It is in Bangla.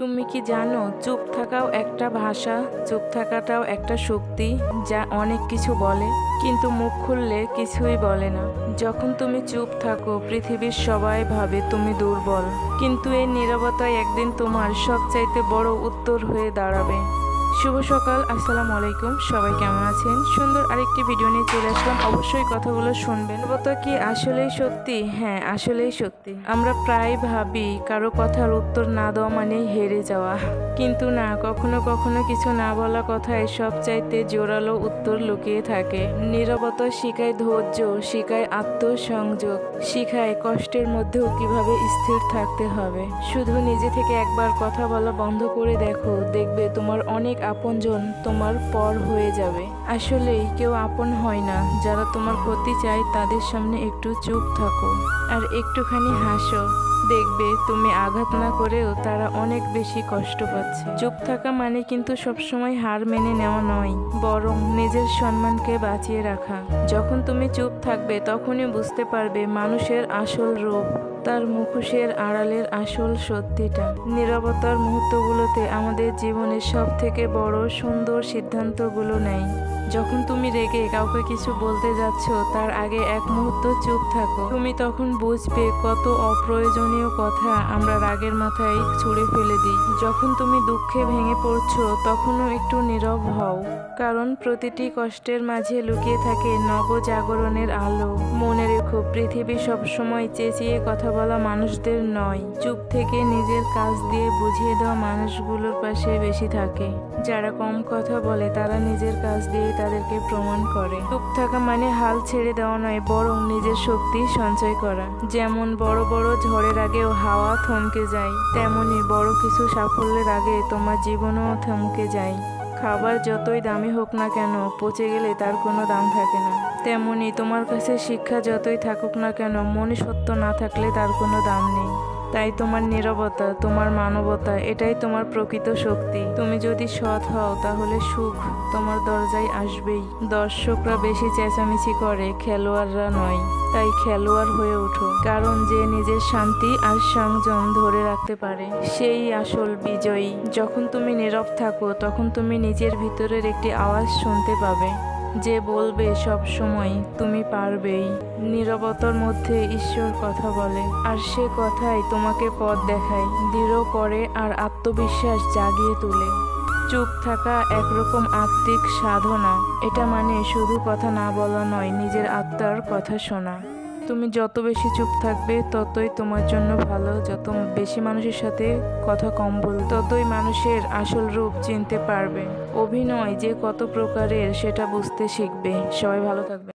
তুমি কি জানো, চুপ থাকাও একটা ভাষা, চুপ থাকাটাও একটা শক্তি যা অনেক কিছু বলে, কিন্তু মুখ খুললে কিছুই বলে না। যখন তুমি চুপ থাকো, পৃথিবীর সবাই ভাবে তুমি দুর্বল, কিন্তু এই নিরবতায় একদিন তোমার সবচাইতে বড় উত্তর হয়ে দাঁড়াবে। শুভ সকাল, আসসালামু আলাইকুম। সবাই কেমন আছেন? সুন্দর আরেকটি ভিডিও নিয়ে চলে আসলাম। অবশ্যই কথাগুলো শুনবেন। কি আসলেই সত্যি? হ্যাঁ আসলেই সত্যি। আমরা প্রায় ভাবি, কারও কথার উত্তর না দেওয়া মানেই হেরে যাওয়া। কিন্তু না, কখনো কখনো কিছু না বলা কথায় সব চাইতে জোরালো উত্তর লুকিয়ে থাকে। নীরবতা শিখায় ধৈর্য, শিখায় আত্মসংযোগ, শিখায় কষ্টের মধ্যেও কীভাবে স্থির থাকতে হবে। শুধু নিজে থেকে একবার কথা বলা বন্ধ করে দেখো, দেখবে তোমার অনেক আপনজন তোমার পর হয়ে যাবে। আসলেই কেউ আপন হয় না। যারা তোমার ক্ষতি চায়, তাদের সামনে একটু চুপ থাকো আর একটুখানি হাসো। দেখবে তুমি আঘাত না করেও তারা অনেক বেশি কষ্ট পাচ্ছে। চুপ থাকা মানে কিন্তু সবসময় হার মেনে নেওয়া নয়, বরং নিজের সম্মানকে বাঁচিয়ে রাখা। যখন তুমি চুপ থাকবে, তখনই বুঝতে পারবে মানুষের আসল রূপ। তার মুখোশের আড়ালের আসল সত্যিটা। নিরবতার মুহূর্তগুলোতে আমাদের জীবনের সব থেকে বড় সুন্দর সিদ্ধান্তগুলো নেয় যখন তুমি রেগে কাউকে কিছু বলতে যাচ্ছ, তার আগে এক মুহূর্ত চুপ থাকো। তুমি তখন বুঝবে কত অপ্রয়োজনীয় কথা আমরা রাগের মাথায় ছুঁড়ে ফেলে দিই। যখন তুমি দুঃখে ভেঙে পড়ছো, তখনও একটু নীরব হও। কারণ প্রতিটি কষ্টের মাঝে লুকিয়ে থাকে নবজাগরণের আলো। মনে রেখো, পৃথিবী সবসময় চেঁচিয়ে কথা বলা মানুষদের নয়। চুপ থেকে নিজের কাজ দিয়ে বুঝিয়ে দেওয়া মানুষগুলোর পাশে বেশি থাকে। যারা কম কথা বলে, তারা নিজের কাজ দিয়ে তাদেরকে প্রমাণ করে। চুপ থাকা মানে হাল ছেড়ে দেওয়া নয়, বরং নিজের শক্তি সঞ্চয় করা। যেমন বড় বড় ঝড়ের আগেও হাওয়া থমকে যায়, তেমনি বড় কিছু সাফল্যের আগে তোমার জীবনও থমকে যায়। খাবার যতই দামি হোক না কেন, পচে গেলে তার কোনো দাম থাকে না। তেমনি তোমার কাছে শিক্ষা যতই থাকুক না কেন, মনে সত্য না থাকলে তার কোনো দাম নেই। তাই তোমার নীরবতা, তোমার মানবতা, এটাই তোমার প্রকৃত শক্তি। তুমি যদি সৎ হও, তাহলে সুখ তোমার দরজায় আসবেই। দর্শকরা বেশি চেঁচামেচি করে, খেলোয়াড়রা নয়। তাই খেলোয়াড় হয়ে ওঠো। কারণ যে নিজের শান্তি আর সংযম ধরে রাখতে পারে, সেই আসল বিজয়ী। যখন তুমি নীরব থাকো, তখন তুমি নিজের ভিতরের একটি আওয়াজ শুনতে পাবে। যে বলবে সব সময়, তুমি পারবেই। নিরবতার মধ্যে ঈশ্বর কথা বলে, আর সে কথাই তোমাকে পথ দেখায়, দৃঢ় করে আর আত্মবিশ্বাস জাগিয়ে তোলে। চুপ থাকা একরকম আত্মিক সাধনা, এটা মানে শুধু কথা না বলা নয়, নিজের আত্মার কথা শোনা। তুমি যত বেশি চুপ থাকবে, ততই তোমার জন্য ভালো। যত বেশি মানুষের সাথে কথা কম বল ততই মানুষের আসল রূপ চিনতে পারবে। অভিনয় যে কত প্রকারের, সেটা বুঝতে শিখবে। সবাই ভালো থাকবে।